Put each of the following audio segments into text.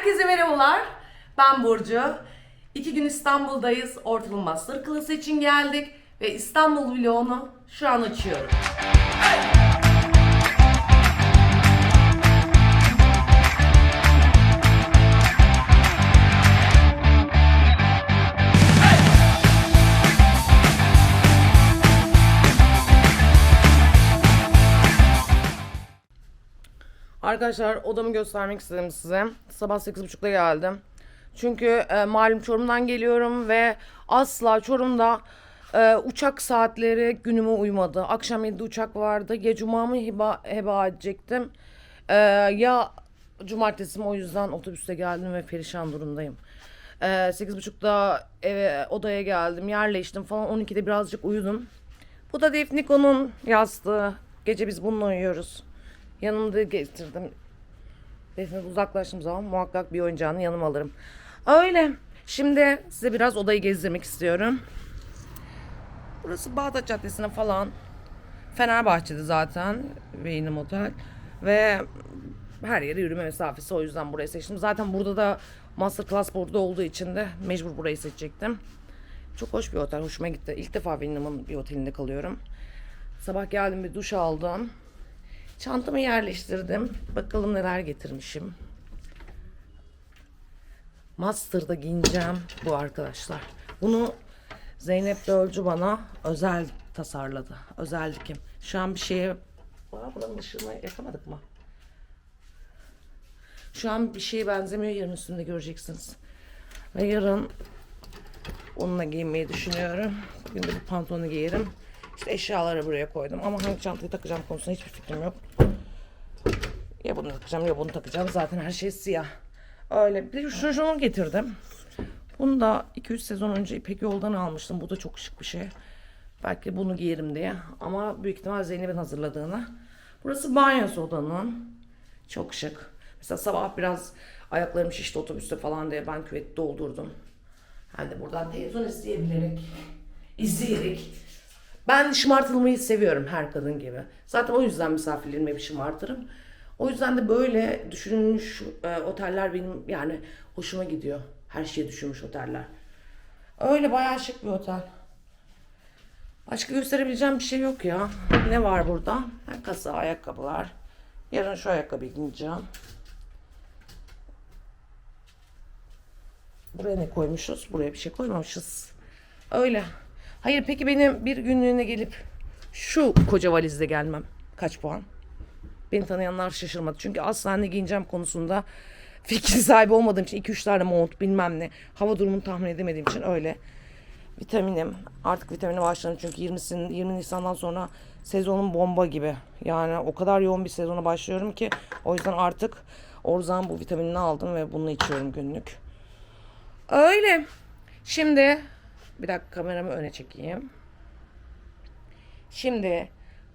Herkese merhabalar. Ben Burcu. İki gün İstanbul'dayız. Ortalım Master Class için geldik. Ve İstanbul vlogunu şu an açıyorum. Arkadaşlar odamı göstermek istedim size. Sabah 8.30'da geldim. Çünkü e, malum Çorum'dan geliyorum ve asla Çorum'da e, uçak saatleri günüme uymadı. Akşam 7'de uçak vardı. Ya cumamı heba, heba edecektim. E, ya cumartesi o yüzden otobüste geldim ve perişan durumdayım. E, 8.30'da eve odaya geldim. Yerleştim falan. 12'de birazcık uyudum. Bu da Defniko'nun yastığı. Gece biz bununla uyuyoruz. Yanımda getirdim. Defne uzaklaştığım zaman muhakkak bir oyuncağını yanıma alırım. Öyle. Şimdi size biraz odayı gezdirmek istiyorum. Burası Bağdat Caddesi'ne falan. Fenerbahçe'de zaten. Beynim Otel. Ve her yere yürüme mesafesi o yüzden burayı seçtim. Zaten burada da Masterclass burada olduğu için de mecbur burayı seçecektim. Çok hoş bir otel. Hoşuma gitti. İlk defa Vietnam'ın bir otelinde kalıyorum. Sabah geldim bir duş aldım. Çantamı yerleştirdim. Bakalım neler getirmişim. Master'da giyineceğim bu arkadaşlar. Bunu Zeynep Dölcü bana özel tasarladı. Özel dikim. Şu an bir şeye... Aa, buranın ışığını yakamadık mı? Şu an bir şeye benzemiyor. Yarın üstünde göreceksiniz. Ve yarın onunla giyinmeyi düşünüyorum. Bugün de bir pantolonu giyerim. İşte eşyaları buraya koydum. Ama hangi çantayı takacağım konusunda hiçbir fikrim yok. Ya bunu takacağım ya bunu takacağım. Zaten her şey siyah. Öyle. Bir de şunu, şunu getirdim. Bunu da 2-3 sezon önce İpek Yol'dan almıştım. Bu da çok şık bir şey. Belki bunu giyerim diye. Ama büyük ihtimal Zeynep'in hazırladığını. Burası banyosu odanın. Çok şık. Mesela sabah biraz ayaklarım şişti otobüste falan diye ben küveti doldurdum. De buradan televizyon izleyebilerek, izleyerek. Ben şımartılmayı seviyorum her kadın gibi. Zaten o yüzden misafirlerime bir şımartırım. O yüzden de böyle düşünülmüş e, oteller benim yani hoşuma gidiyor. Her şeyi düşünmüş oteller. Öyle bayağı şık bir otel. Başka gösterebileceğim bir şey yok ya. Ne var burada? Ha, Kasa, ayakkabılar. Yarın şu ayakkabıyı giyeceğim. Buraya ne koymuşuz? Buraya bir şey koymamışız. Öyle. Hayır peki benim bir günlüğüne gelip şu koca valizle gelmem kaç puan? Beni tanıyanlar şaşırmadı. Çünkü asla ne giyeceğim konusunda fikir sahibi olmadığım için 2-3 tane mont bilmem ne. Hava durumunu tahmin edemediğim için öyle. Vitaminim. Artık vitamine başladım çünkü 20'sin 20 Nisan'dan sonra sezonun bomba gibi. Yani o kadar yoğun bir sezona başlıyorum ki o yüzden artık Orzan bu vitaminini aldım ve bunu içiyorum günlük. Öyle. Şimdi bir dakika kameramı öne çekeyim. Şimdi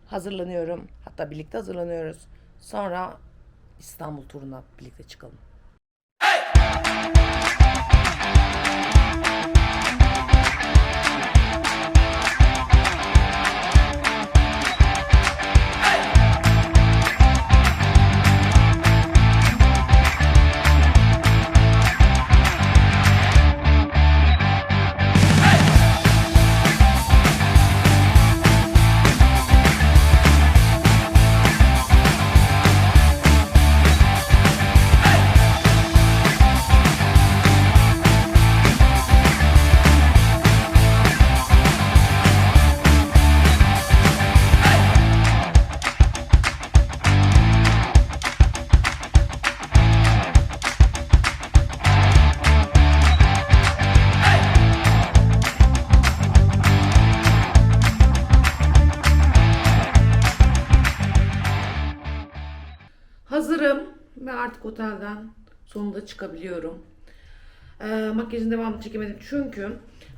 hazırlanıyorum. Hatta birlikte hazırlanıyoruz. Sonra İstanbul turuna birlikte çıkalım. Ve artık otelden sonunda çıkabiliyorum. Ee, makyajın devamını çekemedim çünkü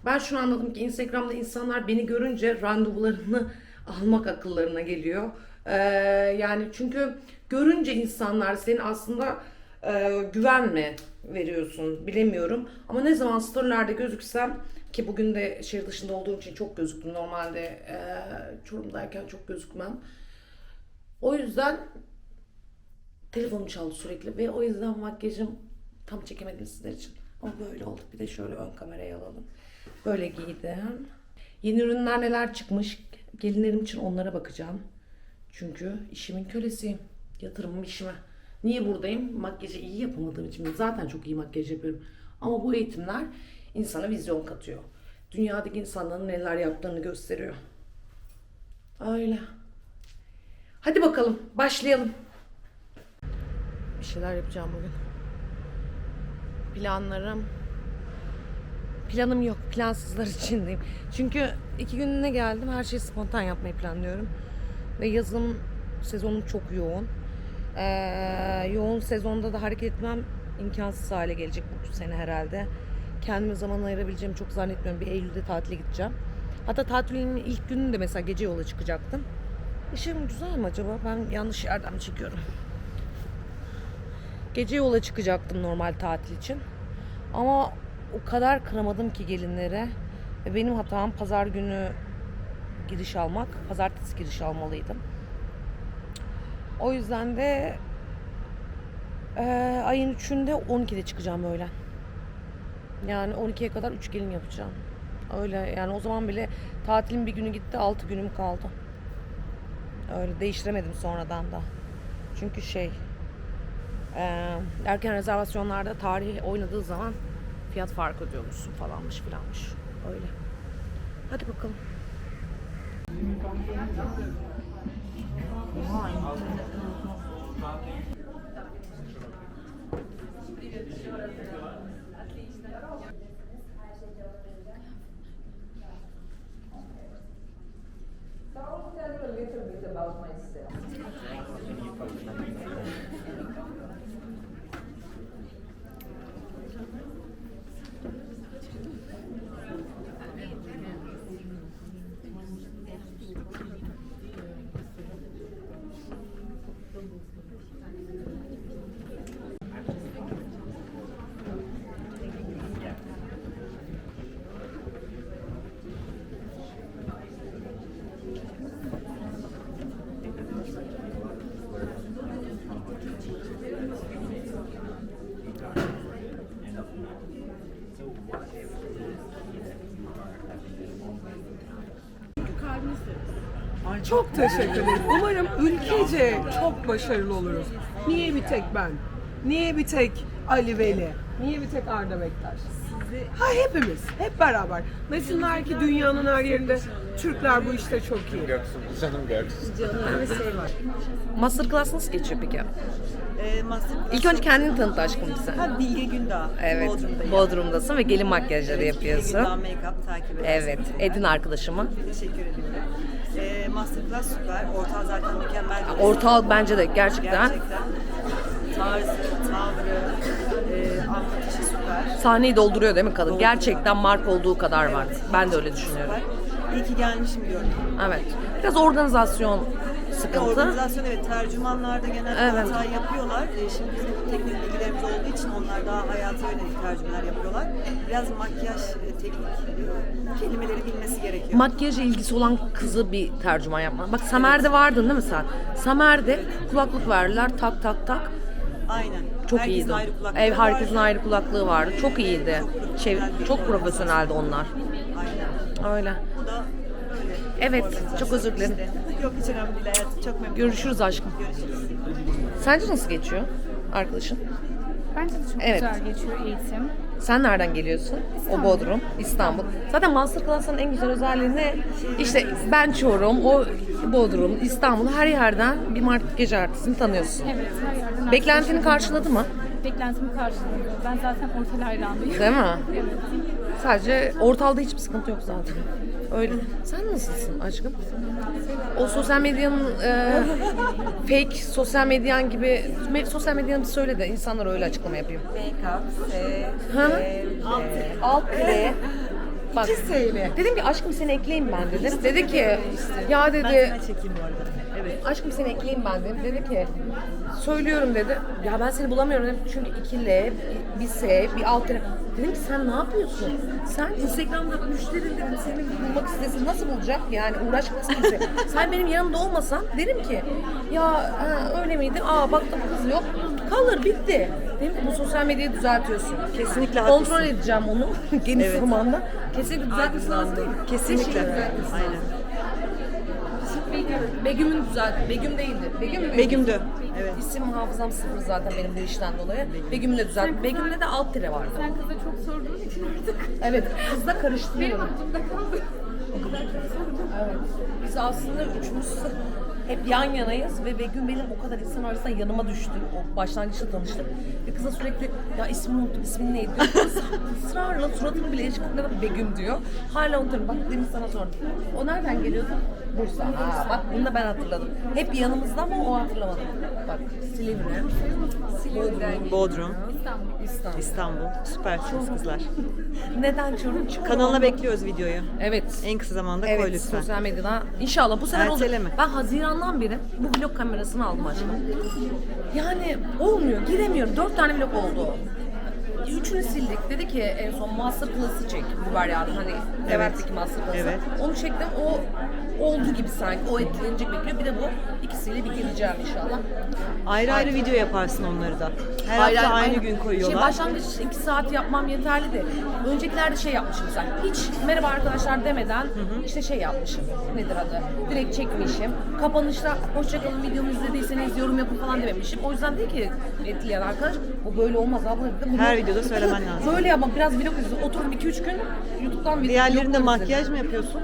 ben şunu anladım ki Instagram'da insanlar beni görünce randevularını almak akıllarına geliyor. Ee, yani çünkü görünce insanlar senin aslında e, güven mi veriyorsun bilemiyorum. Ama ne zaman storylerde gözüksem ki bugün de şehir dışında olduğum için çok gözüktüm. Normalde e, Çorum'dayken çok gözükmem. O yüzden telefonum çaldı sürekli ve o yüzden makyajım Tam çekemedim sizler için. Ama böyle olduk. Bir de şöyle ön kameraya alalım. Böyle giydim. Yeni ürünler neler çıkmış? Gelinlerim için onlara bakacağım. Çünkü işimin kölesiyim. Yatırımım işime. Niye buradayım? Makyajı iyi yapamadığım için. Zaten çok iyi makyaj yapıyorum. Ama bu eğitimler insana vizyon katıyor. Dünyadaki insanların neler yaptığını gösteriyor. Öyle. Hadi bakalım başlayalım. Şeyler yapacağım bugün. Planlarım. Planım yok. Plansızlar içindeyim. Çünkü iki gününe geldim. Her şeyi spontan yapmayı planlıyorum. Ve yazım sezonum çok yoğun. Ee, yoğun sezonda da hareket etmem imkansız hale gelecek bu sene herhalde. Kendime zaman ayırabileceğimi çok zannetmiyorum. Bir Eylül'de tatile gideceğim. Hatta tatilimin ilk gününde mesela gece yola çıkacaktım. Işığım güzel mi acaba? Ben yanlış yerden çekiyorum? Gece yola çıkacaktım normal tatil için. Ama o kadar kıramadım ki gelinlere. Ve benim hatam pazar günü giriş almak. Pazartesi giriş almalıydım. O yüzden de eee, ayın 3'ünde 12'de çıkacağım öğlen. Yani 12'ye kadar 3 gelin yapacağım. Öyle yani o zaman bile tatilin bir günü gitti 6 günüm kaldı. Öyle değiştiremedim sonradan da. Çünkü şey eee, erken rezervasyonlarda tarih oynadığı zaman fiyat fark ödüyormuşsun falanmış filanmış. Öyle. Hadi bakalım. So Çok teşekkür ederim. Umarım ülkece çok başarılı oluruz. Niye bir tek ben? Niye bir tek Ali Veli? Niye bir tek Arda Bektaş? Ha hepimiz, hep beraber. Desinler ki dünyanın her yerinde Türkler bu işte çok iyi. Canım Göksu. Masterclass nasıl geçiyor peki? E, master İlk önce kendini tanıt aşkım bize. Ha, Bilge Gündağ. Evet, Bodrum'dayım. Bodrum'dasın ve gelin makyajları Bilge yapıyorsun. Gündağ Make-up takip edersiniz. Evet, Edin arkadaşımı. Teşekkür ederim. E, Masterclass süper. Ortağı zaten mükemmel. bir Ortal bence de gerçekten Gerçekten. Tarzı, tavrı, e, anlatışı süper. sahneyi dolduruyor değil mi kadın? Dolduruyor. Gerçekten mark olduğu kadar var. Evet, Ben de öyle düşünüyorum. Süper. İyi ki gelmişim diyorum. Evet. Biraz organizasyon Sıkıntı. organizasyon evet tercümanlarda genelde Evet. hata yapıyorlar. E, şimdi bizim teknik bilgilerimiz olduğu için onlar daha hayata yönelik tercümeler yapıyorlar. Biraz makyaj, e, teknik e, kelimeleri bilmesi gerekiyor. Makyaja ilgisi olan kızı bir tercüman yapma. Bak Samer'de vardın değil mi sen? Samer'de kulaklık verdiler tak tak tak. Aynen. Çok Herkesin iyiydi. ayrı Ev herkesin vardı. ayrı kulaklığı vardı. Çok iyiydi. Çok Şey, profesyonel çok profesyoneldi onlar. Aynen. Öyle. Evet, çok özür dilerim. işte. Yok hiç önemli değil hayat. Çok memnun Görüşürüz aşkım. Görüşürüz. Sence nasıl geçiyor arkadaşın? Bence de çok Evet. güzel geçiyor eğitim. Sen nereden geliyorsun? O Bodrum, İstanbul. Zaten Masterclass'ın en güzel özelliği ne? İşte ben Çorum, o Bodrum, İstanbul her yerden bir makyaj artistini tanıyorsun. Evet, her yerden Beklentini arkadaşlarım- karşıladı mı? Beklentimi karşıladı. Ben zaten ortal hayranıyım. Değil mi? Evet. Sadece ortalda hiçbir sıkıntı yok zaten. Öyle. Sen nasılsın aşkım? O sosyal medyanın e, fake sosyal medyan gibi me- sosyal medyanı bir söyle de insanlara öyle açıklama yapayım. Make-up, e, Hı? e, Alt kire. Bak Seyle. dedim ki aşkım seni ekleyeyim ben dedim. Dedi ki ya ben dedi sana çekeyim bu arada. Aşkım seni ekleyeyim ben dedim. Dedi ki söylüyorum dedi. Ya ben seni bulamıyorum dedim. Çünkü iki L, bir S, bir alt. Dedim ki sen ne yapıyorsun? Sen Instagram'da müşterin dedim seni bulmak istesin nasıl bulacak? Yani uğraşmaz kimse. sen benim yanımda olmasan derim ki ya ha, öyle miydi? Aa baktım kız yok. Kalır bitti. Dedim ki bu sosyal medyayı düzeltiyorsun. Kesinlikle Kontrol haklısın. edeceğim onu geniş Evet. zamanda. Kesinlikle düzeltmesi lazım değil mi? Kesinlikle. Aynen. Begüm'ün düzelt, Begüm değildi. Begüm mü? Begüm'dü. Evet. İsim hafızam sıfır zaten benim bu işten dolayı. Begüm'le düzelt. Begüm'le de alt tire vardı. Sen kıza çok sorduğun için artık Evet, kızla benim karıştırıyorum. aklımda kaldı. O kadar çok sordum. Evet. Biz aslında üçümüz hep yan yanayız ve Begüm benim o kadar insan arasında yanıma düştü. O başlangıçta tanıştık. Ve kıza sürekli ya ismini unuttum, ismin neydi? diyor. Kız ısrarla suratını bile kıpırdadı Begüm diyor. Hala unutuyorum. Bak demin sana sordum. O nereden geliyordu? Bursa. Ha, bak bunu da ben hatırladım. Hep yanımızda ama o hatırlamadı. Bak Silivri. Silivri'den. Bodrum, İstanbul. İstanbul. Süpersiniz kızlar. Neden Çorum? Kanalına bekliyoruz videoyu. Evet. En kısa zamanda koy Evet, lütfen. sosyal medyadan. İnşallah bu sefer olur. Erteleme. Ben Haziran'dan beri bu vlog kamerasını aldım aşkım. Yani olmuyor, giremiyorum. Dört tane vlog oldu. Üçünü sildik. Dedi ki en son Master Class'ı çek. Biber yağdı. Hani Levent'teki Master Class'ı. Evet. Onu çektim. O oldu gibi sanki. O etkilenecek bekliyor. Bir de bu. ikisiyle bir gireceğim inşallah. Ayrı ayrı video yaparsın onları da. Her Hayır, hafta hayır, aynı gün koyuyorlar. Şey başlangıç iki saat yapmam yeterli de. Öncekilerde şey yapmışım sen. Hiç merhaba arkadaşlar demeden işte şey yapmışım. Nedir adı? Direkt çekmişim. Kapanışta hoşçakalın videomu izlediyseniz yorum yapın falan dememişim. O yüzden değil ki etkileyen arkadaş bu böyle olmaz abla dedi. Bunu Her videoda söylemen lazım. Böyle yapma biraz vlog izle. Oturdum 2-3 gün YouTube'dan video Diğerlerinde makyaj mı yapıyorsun?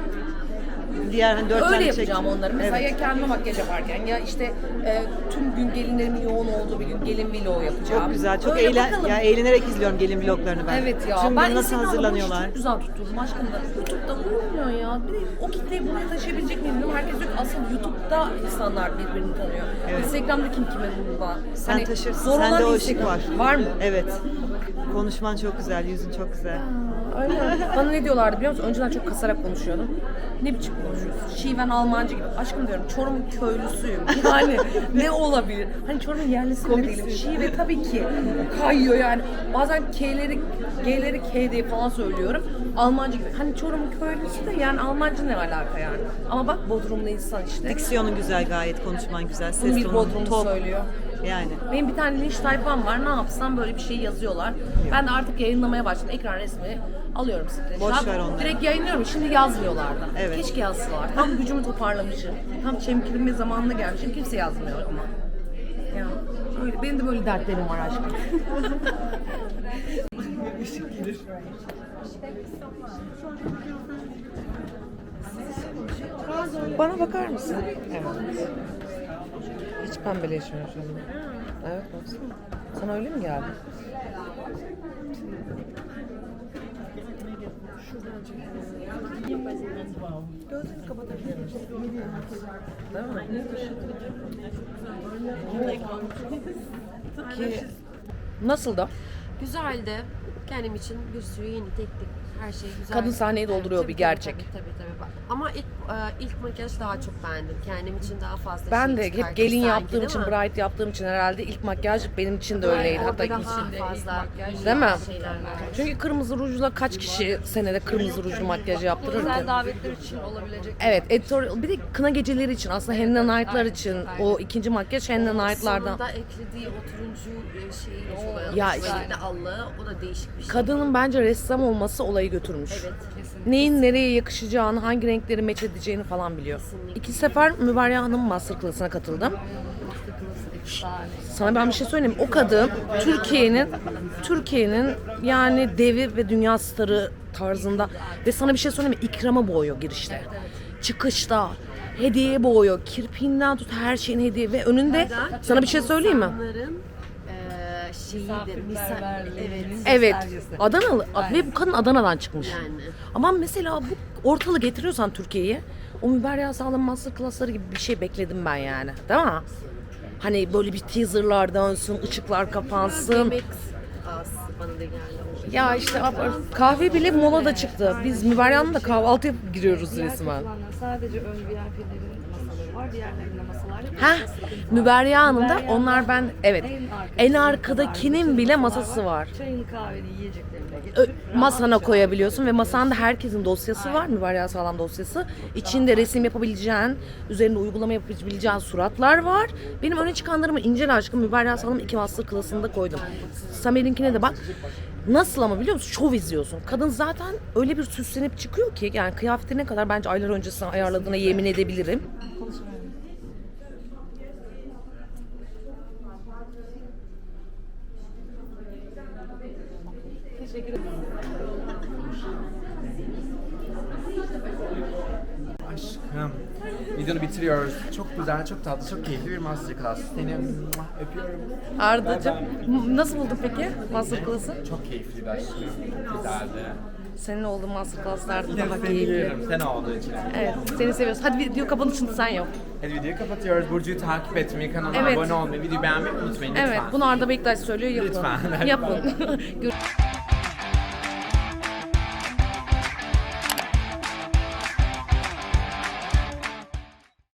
Diğer hani dört Öyle tane yapacağım çektin. onları. Mesela Evet. ya kendime makyaj yaparken ya işte e, tüm gün gelinlerimin yoğun olduğu bir gün gelin vlogu yapacağım. Çok güzel. Çok Öyle eğlen bakalım. ya eğlenerek izliyorum gelin vloglarını ben. Evet ya. Tüm ben nasıl hazırlanıyorlar. çok güzel tutuyorum aşkım da. YouTube'da olmuyor ya. Bir de o kitleyi buraya taşıyabilecek miyim bilmiyorum. Herkes diyor ki aslında YouTube'da insanlar birbirini tanıyor. Evet. Instagram'da kim kime umurunda. Sen taşırsın. zor olan Sende o ışık Instagram. var. Var mı? Evet. Konuşman çok güzel, yüzün çok güzel. Aynen. Bana ne diyorlardı biliyor musun? Önceden çok kasarak konuşuyordum. Ne biçim konuşuyorsun? Şiven Almancı gibi. Aşkım diyorum Çorum'un köylüsüyüm. Yani ne olabilir? Hani Çorum'un yerlisi bile değilim. Şive tabii ki kayıyor yani. Bazen K'leri, G'leri K diye falan söylüyorum. Almancı gibi. Hani Çorum'un köylüsü de yani Almancı ne alaka yani? Ama bak Bodrumlu insan işte. Diksiyonun güzel gayet, konuşman güzel, Bunu ses bir tonun Bodrumlu top. söylüyor. Yani. Benim bir tane linç tayfam var. Ne yapsam böyle bir şey yazıyorlar. Ben de artık yayınlamaya başladım. Ekran resmi alıyorum screenshot. Boş ver onları. Direkt yayınlıyorum. Şimdi yazmıyorlar da. Evet. Keşke yazsalar. Tam gücümü toparlamışım. Tam çemkirme zamanına gelmişim. Kimse yazmıyor ama. Ya öyle, benim de böyle dertlerim var aşkım. Bana bakar mısın? Evet. Hiç pembeleşmiyor şu an. Evet baksana. Sana öyle mi geldi? Kapatabilir misin? Ki nasıl da? Güzeldi. Kendim için bir sürü yeni teknik, her şey güzel. Kadın sahneyi dolduruyor Tabii, bir gerçek. Tabii tabii. tabii. Ama ilk ilk makyaj daha çok beğendim. Kendim için daha fazla Ben şey de hep gelin sanki, yaptığım değil için, mi? bride yaptığım için herhalde ilk makyaj benim için de öyleydi. Hatta daha fazla Değil mi? şeyler var. Çünkü kırmızı rujla kaç kişi senede kırmızı rujlu makyaj yaptırır Özel ki? davetler için olabilecek. Evet, editorial, bir de kına geceleri için aslında Henna Night'lar için o ikinci makyaj Henna Night'lardan. Sonunda eklediği o turuncu e, şeyi, o Ya işte. allığı, o da değişik bir şey. Kadının bence ressam olması olayı götürmüş. Evet, kesinlikle. Neyin nereye yakışacağını, hangi renkleri meç edeceğini falan biliyor. İki sefer Müberya Hanım masterclass'ına katıldım. Sana ben bir şey söyleyeyim. O kadın Türkiye'nin Türkiye'nin yani devi ve dünya starı tarzında ve sana bir şey söyleyeyim mi? İkrama boğuyor girişte. Çıkışta hediye boğuyor. Kirpiğinden tut her şeyin hediye ve önünde sana bir şey söyleyeyim mi? Misal, evet. Evet. Adanalı ve bu kadın Adana'dan çıkmış. Yani. Ama mesela bu ortalığı getiriyorsan Türkiye'ye o Müberya Sağlam masterclassları gibi bir şey bekledim ben yani. Değil mi? Hani böyle bir teaserlar dönsün, ışıklar kapansın. Da. Ya işte kahve bile mola da çıktı. Biz Müberya Hanım'la kahvaltı yapıp giriyoruz resmen. Sadece ön VIP'leri Ha, Müberya Hanım da Müberya onlar ben evet En arkadaki en arkadakinin bile masası var. Çayını kahveni yiyeceklerini masana koyabiliyorsun ve masanda herkesin dosyası var. Müberya Sağlam dosyası. İçinde resim yapabileceğin, üzerinde uygulama yapabileceğin suratlar var. Benim öne çıkanlarımı incel aşkım Müberya Sağlam iki master klasında koydum. Samer'inkine de bak. Nasıl ama biliyor musun? Şov izliyorsun. Kadın zaten öyle bir süslenip çıkıyor ki yani kıyafetine kadar bence aylar öncesine ayarladığına yemin edebilirim. Aşkım. Bitiriyoruz. Çok güzel, çok tatlı, çok keyifli bir masterclass. Seni öpüyorum. Arda'cığım nasıl buldun peki master class'ı? Çok keyifliydi aşkım. Güzeldi. Senin olduğun master class'larda Yine daha seni keyifli. seviyorum. Sen olduğu için. Evet, seni seviyoruz. Hadi video kapanışını sen yap. Hadi videoyu kapatıyoruz. Burcu'yu takip etmeyi, kanalıma Evet. abone olmayı, videoyu beğenmeyi unutmayın lütfen. Evet, bunu Arda Bektaş söylüyor. Yapın. Lütfen. Yapın.